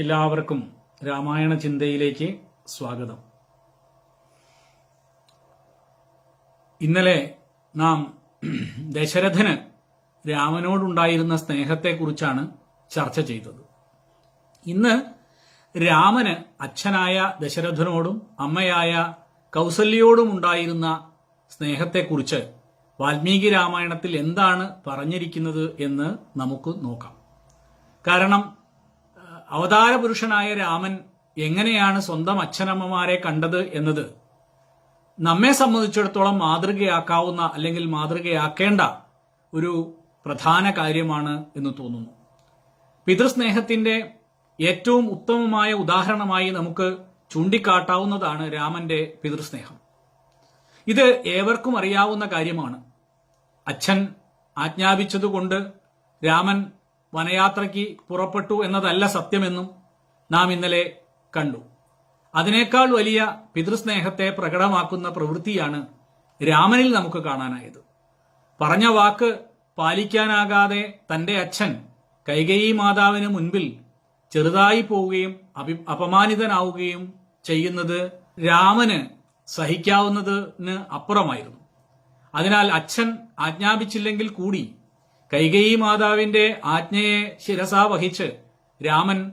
എല്ലാവർക്കും രാമായണ ചിന്തയിലേക്ക് സ്വാഗതം. ഇന്നലെ നാം ദശരഥന് രാമനോടുണ്ടായിരുന്ന സ്നേഹത്തെക്കുറിച്ചാണ് ചർച്ച ചെയ്തത്. ഇന്ന് രാമന് അച്ഛനായ ദശരഥനോടും അമ്മയായ കൗസല്യോടും ഉണ്ടായിരുന്ന സ്നേഹത്തെക്കുറിച്ച് വാൽമീകി രാമായണത്തിൽ എന്താണ് പറഞ്ഞിരിക്കുന്നത് എന്ന് നമുക്ക് നോക്കാം. കാരണം അവതാര പുരുഷനായ രാമൻ എങ്ങനെയാണ് സ്വന്തം അച്ഛനമ്മമാരെ കണ്ടത് എന്നത് നമ്മെ സംബന്ധിച്ചിടത്തോളം മാതൃകയാക്കാവുന്ന അല്ലെങ്കിൽ മാതൃകയാക്കേണ്ട ഒരു പ്രധാന കാര്യമാണ് എന്ന് തോന്നുന്നു. പിതൃസ്നേഹത്തിന്റെ ഏറ്റവും ഉത്തമമായ ഉദാഹരണമായി നമുക്ക് ചൂണ്ടിക്കാട്ടാവുന്നതാണ് രാമന്റെ പിതൃസ്നേഹം. ഇത് ഏവർക്കും അറിയാവുന്ന കാര്യമാണ്. അച്ഛൻ ആജ്ഞാപിച്ചതുകൊണ്ട് രാമൻ വനയാത്രയ്ക്ക് പുറപ്പെട്ടു എന്നതല്ല സത്യമെന്നും നാം ഇന്നലെ കണ്ടു. അതിനേക്കാൾ വലിയ പിതൃസ്നേഹത്തെ പ്രകടമാക്കുന്ന പ്രവൃത്തിയാണ് രാമനിൽ നമുക്ക് കാണാനായത്. പറഞ്ഞ വാക്ക് പാലിക്കാനാകാതെ തന്റെ അച്ഛൻ കൈകൈ മാതാവിന് മുൻപിൽ ചെറുതായി പോവുകയും അപി അപമാനിതനാവുകയും ചെയ്യുന്നത് രാമന് സഹിക്കാവുന്നതിന് അപ്പുറമായിരുന്നു. അതിനാൽ അച്ഛൻ ആജ്ഞാപിച്ചില്ലെങ്കിൽ കൂടി കൈകേയി മാതാവിന്റെ ആജ്ഞയെ ശിരസാ വഹിച്ച് രാമൻ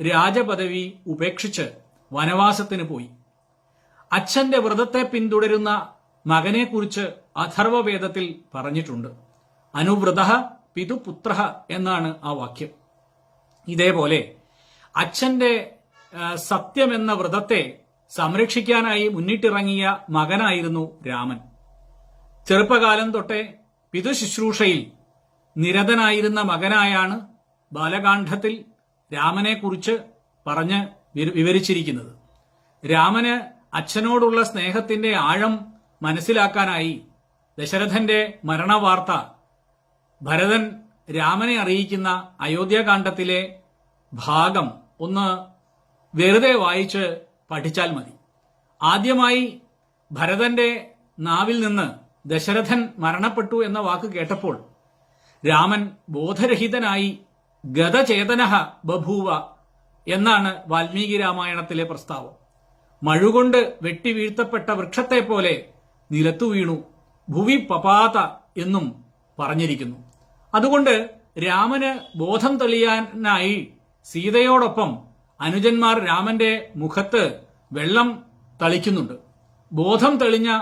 രാജപദവി ഉപേക്ഷിച്ച് വനവാസത്തിന് പോയി. അച്ഛന്റെ വ്രതത്തെ പിന്തുടരുന്ന മകനെക്കുറിച്ച് അഥർവവേദത്തിൽ പറഞ്ഞിട്ടുണ്ട്. അനുവ്രത പിതുപുത്ര എന്നാണ് ആ വാക്യം. ഇതേപോലെ അച്ഛന്റെ സത്യമെന്ന വ്രതത്തെ സംരക്ഷിക്കാനായി മുന്നിട്ടിറങ്ങിയ മകനായിരുന്നു രാമൻ. ചെറുപ്പകാലം തൊട്ടേ പിതൃശുശ്രൂഷയിൽ നിരതനായിരുന്ന മകനായാണ് ബാലകാന്ഡത്തിൽ രാമനെക്കുറിച്ച് പറഞ്ഞ് വിവ- വിവരിച്ചിരിക്കുന്നത്. രാമന് അച്ഛനോടുള്ള സ്നേഹത്തിന്റെ ആഴം മനസ്സിലാക്കാനായി ദശരഥന്റെ മരണവാർത്ത ഭരതൻ രാമനെ അറിയിക്കുന്ന അയോധ്യാകാന്ഡത്തിലെ ഭാഗം ഒന്ന് വെറുതെ വായിച്ച് പഠിച്ചാൽ മതി. ആദ്യമായി ഭരതന്റെ നാവിൽ നിന്ന് ദശരഥൻ മരണപ്പെട്ടു എന്ന വാക്ക് കേട്ടപ്പോൾ രാമൻ ബോധരഹിതനായി ഗതചേതന ബഭൂവ എന്നാണ് വാൽമീകി രാമായണത്തിലെ പ്രസ്താവം. മഴുകൊണ്ട് വെട്ടി വീഴ്ത്തപ്പെട്ട വൃക്ഷത്തെ പോലെ നിലത്തു വീണു ഭുവി പപാത എന്നും പറഞ്ഞിരിക്കുന്നു. അതുകൊണ്ട് രാമന് ബോധം തെളിയാനായി സീതയോടൊപ്പം അനുജന്മാർ രാമന്റെ മുഖത്ത് വെള്ളം തളിക്കുന്നുണ്ട്. ബോധം തെളിഞ്ഞ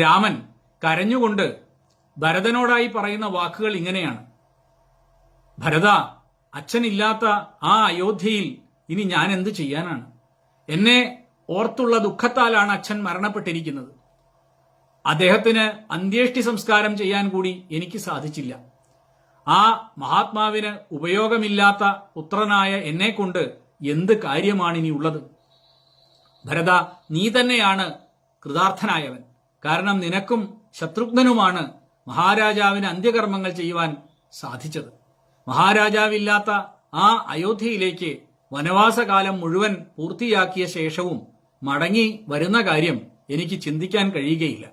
രാമൻ കരഞ്ഞുകൊണ്ട് ഭരതനോടായി പറയുന്ന വാക്കുകൾ ഇങ്ങനെയാണ്. ഭരത അച്ഛനില്ലാത്ത ആ അയോധ്യയിൽ ഇനി ഞാൻ എന്ത് ചെയ്യാനാണ്? എന്നെ ഓർത്തുള്ള ദുഃഖത്താലാണ് അച്ഛൻ മരണപ്പെട്ടിരിക്കുന്നത്. അദ്ദേഹത്തിന് അന്ത്യേഷ്ടി സംസ്കാരം ചെയ്യാൻ കൂടി എനിക്ക് സാധിച്ചില്ല. ആ മഹാത്മാവിന് ഉപയോഗമില്ലാത്ത പുത്രനായ എന്നെ കൊണ്ട് എന്ത് കാര്യമാണ് ഇനി ഉള്ളത് ഭരത നീ തന്നെയാണ് കൃതാർത്ഥനായവൻ. കാരണം നിനക്കും ശത്രുഘ്നനുമാണ് മഹാരാജാവിന് അന്ത്യകർമ്മങ്ങൾ ചെയ്യുവാൻ സാധിച്ചത്. മഹാരാജാവില്ലാത്ത ആ അയോധ്യയിലേക്ക് വനവാസകാലം മുഴുവൻ പൂർത്തിയാക്കിയ ശേഷവും മടങ്ങി വരുന്ന കാര്യം എനിക്ക് ചിന്തിക്കാൻ കഴിയുകയില്ല.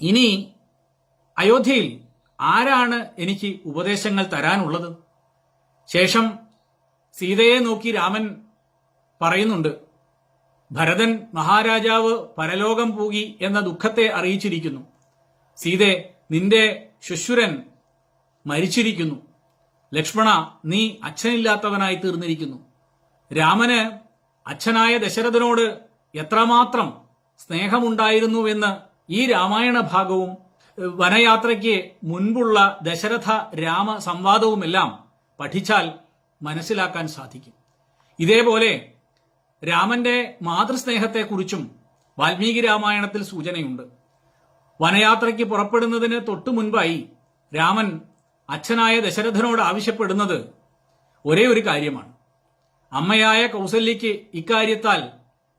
ഇനി അയോധ്യയിൽ ആരാണ് എനിക്ക് ഉപദേശങ്ങൾ തരാനുള്ളത്? ശേഷം സീതയെ നോക്കി രാമൻ പറയുന്നുണ്ട് ഭരതൻ മഹാരാജാവ് പരലോകം പോകി എന്ന ദുഃഖത്തെ അറിയിച്ചിരിക്കുന്നു. സീതെ നിന്റെ ശുശുരൻ മരിച്ചിരിക്കുന്നു. ലക്ഷ്മണ നീ അച്ഛനില്ലാത്തവനായി തീർന്നിരിക്കുന്നു. രാമന് അച്ഛനായ ദശരഥനോട് എത്രമാത്രം സ്നേഹമുണ്ടായിരുന്നുവെന്ന് ഈ രാമായണ ഭാഗവും വനയാത്രയ്ക്ക് മുൻപുള്ള ദശരഥ രാമ സംവാദവുമെല്ലാം പഠിച്ചാൽ മനസ്സിലാക്കാൻ സാധിക്കും. ഇതേപോലെ രാമന്റെ മാതൃസ്നേഹത്തെക്കുറിച്ചും വാൽമീകി രാമായണത്തിൽ സൂചനയുണ്ട്. വനയാത്രയ്ക്ക് പുറപ്പെടുന്നതിന് തൊട്ടു മുൻപായി രാമൻ അച്ഛനായ ദശരഥനോട് ആവശ്യപ്പെടുന്നത് ഒരേ ഒരു കാര്യമാണ്. അമ്മയായ കൗസല്യയ്ക്ക് ഇക്കാര്യത്താൽ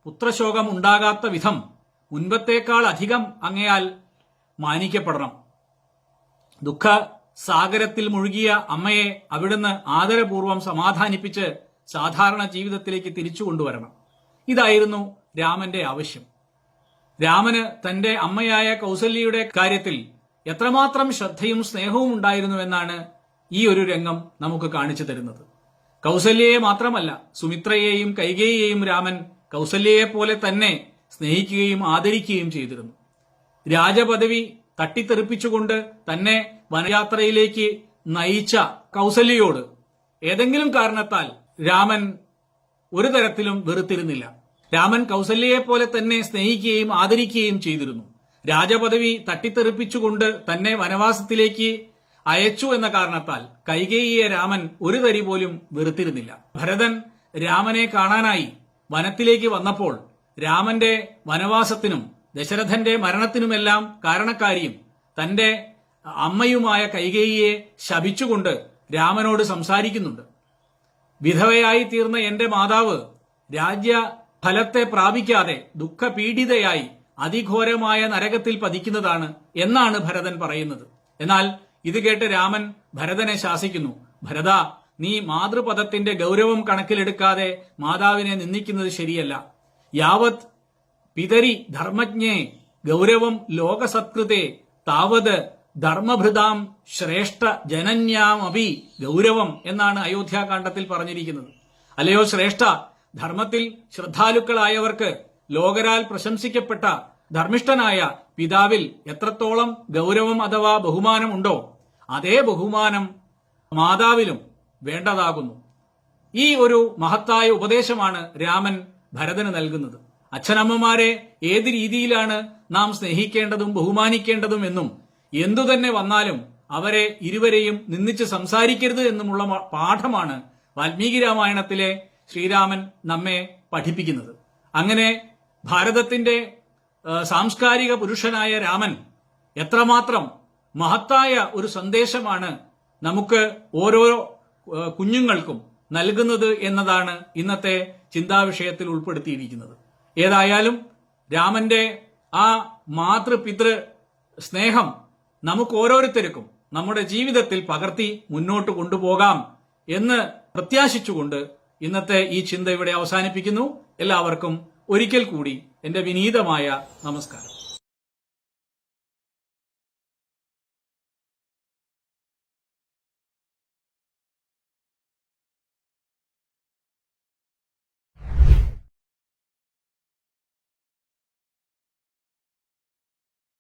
പുത്രശോകം ഉണ്ടാകാത്ത വിധം മുൻപത്തേക്കാൾ അധികം അങ്ങയാൽ മാനിക്കപ്പെടണം. ദുഃഖ സാഗരത്തിൽ മുഴുകിയ അമ്മയെ അവിടുന്ന് ആദരപൂർവം സമാധാനിപ്പിച്ച് സാധാരണ ജീവിതത്തിലേക്ക് തിരിച്ചു കൊണ്ടുവരണം. ഇതായിരുന്നു രാമന്റെ ആവശ്യം. രാമന് തന്റെ അമ്മയായ കൗസല്യയുടെ കാര്യത്തിൽ എത്രമാത്രം ശ്രദ്ധയും സ്നേഹവും ഉണ്ടായിരുന്നുവെന്നാണ് ഈ ഒരു രംഗം നമുക്ക് കാണിച്ചു തരുന്നത്. കൗസല്യയെ മാത്രമല്ല സുമിത്രയെയും കൈകേയെയും രാമൻ കൗസല്യയെ പോലെ തന്നെ സ്നേഹിക്കുകയും ആദരിക്കുകയും ചെയ്തിരുന്നു. രാജപദവി തട്ടിത്തെറിപ്പിച്ചുകൊണ്ട് തന്നെ വനയാത്രയിലേക്ക് നയിച്ച കൗസല്യയോട് ഏതെങ്കിലും കാരണത്താൽ രാമൻ ഒരു തരത്തിലും വെറുത്തിരുന്നില്ല. രാമൻ കൗസല്യയെ പോലെ തന്നെ സ്നേഹിക്കുകയും ആദരിക്കുകയും ചെയ്തിരുന്നു. രാജപദവി തട്ടിത്തെറിപ്പിച്ചുകൊണ്ട് തന്നെ വനവാസത്തിലേക്ക് അയച്ചു എന്ന കാരണത്താൽ കൈകേയിയെ രാമൻ ഒരു തരി പോലും വെറുത്തിരുന്നില്ല. ഭരതൻ രാമനെ കാണാനായി വനത്തിലേക്ക് വന്നപ്പോൾ രാമന്റെ വനവാസത്തിനും ദശരഥന്റെ മരണത്തിനുമെല്ലാം കാരണക്കാരിയും തന്റെ അമ്മയുമായ കൈകേയിയെ ശപിച്ചുകൊണ്ട് രാമനോട് സംസാരിക്കുന്നുണ്ട്. വിധവയായി തീർന്ന എന്റെ മാതാവ് രാജ്യ ഫലത്തെ പ്രാപിക്കാതെ ദുഃഖപീഡിതയായി അതിഘോരമായ നരകത്തിൽ പതിക്കുന്നതാണ് എന്നാണ് ഭരതൻ പറയുന്നത്. എന്നാൽ ഇത് കേട്ട് രാമൻ ഭരതനെ ശാസിക്കുന്നു. ഭരത നീ മാതൃപദത്തിന്റെ ഗൗരവം കണക്കിലെടുക്കാതെ മാതാവിനെ നിന്ദിക്കുന്നത് ശരിയല്ല. യാവത് പിതരി ധർമ്മജ്ഞേ ഗൗരവം ലോകസത്കൃതേ താവത് ധർമ്മഭൃതാം ശ്രേഷ്ഠ ജനന്യാമപി ഗൗരവം എന്നാണ് അയോധ്യാകാന്ഡത്തിൽ പറഞ്ഞിരിക്കുന്നത്. അല്ലയോ ശ്രേഷ്ഠ ധർമ്മത്തിൽ ശ്രദ്ധാലുക്കളായവർക്ക് ലോകരാൽ പ്രശംസിക്കപ്പെട്ട ധർമ്മിഷ്ഠനായ പിതാവിൽ എത്രത്തോളം ഗൗരവം അഥവാ ബഹുമാനം ഉണ്ടോ അതേ ബഹുമാനം മാതാവിലും വേണ്ടതാകുന്നു. ഈ ഒരു മഹത്തായ ഉപദേശമാണ് രാമൻ ഭരതന് നൽകുന്നത്. അച്ഛനമ്മമാരെ ഏത് രീതിയിലാണ് നാം സ്നേഹിക്കേണ്ടതും ബഹുമാനിക്കേണ്ടതും എന്നും എന്തു തന്നെ വന്നാലും അവരെ ഇരുവരെയും നിന്നിച്ച് സംസാരിക്കരുത് എന്നുമുള്ള പാഠമാണ് വാൽമീകി രാമായണത്തിലെ ശ്രീരാമൻ നമ്മെ പഠിപ്പിക്കുന്നത്. അങ്ങനെ ഭാരതത്തിന്റെ സാംസ്കാരിക പുരുഷനായ രാമൻ എത്രമാത്രം മഹത്തായ ഒരു സന്ദേശമാണ് നമുക്ക് ഓരോ കുഞ്ഞുങ്ങൾക്കും നൽകുന്നത് എന്നതാണ് ഇന്നത്തെ ചിന്താവിഷയത്തിൽ ഉൾപ്പെടുത്തിയിരിക്കുന്നത്. ഏതായാലും രാമന്റെ ആ മാതൃപിതൃ സ്നേഹം നമുക്ക് ഓരോരുത്തർക്കും നമ്മുടെ ജീവിതത്തിൽ പകർത്തി മുന്നോട്ട് കൊണ്ടുപോകാം എന്ന് പ്രത്യാശിച്ചുകൊണ്ട് ഇന്നത്തെ ഈ ചിന്ത ഇവിടെ അവസാനിപ്പിക്കുന്നു. എല്ലാവർക്കും ഒരിക്കൽ കൂടി എന്റെ വിനീതമായ നമസ്കാരം.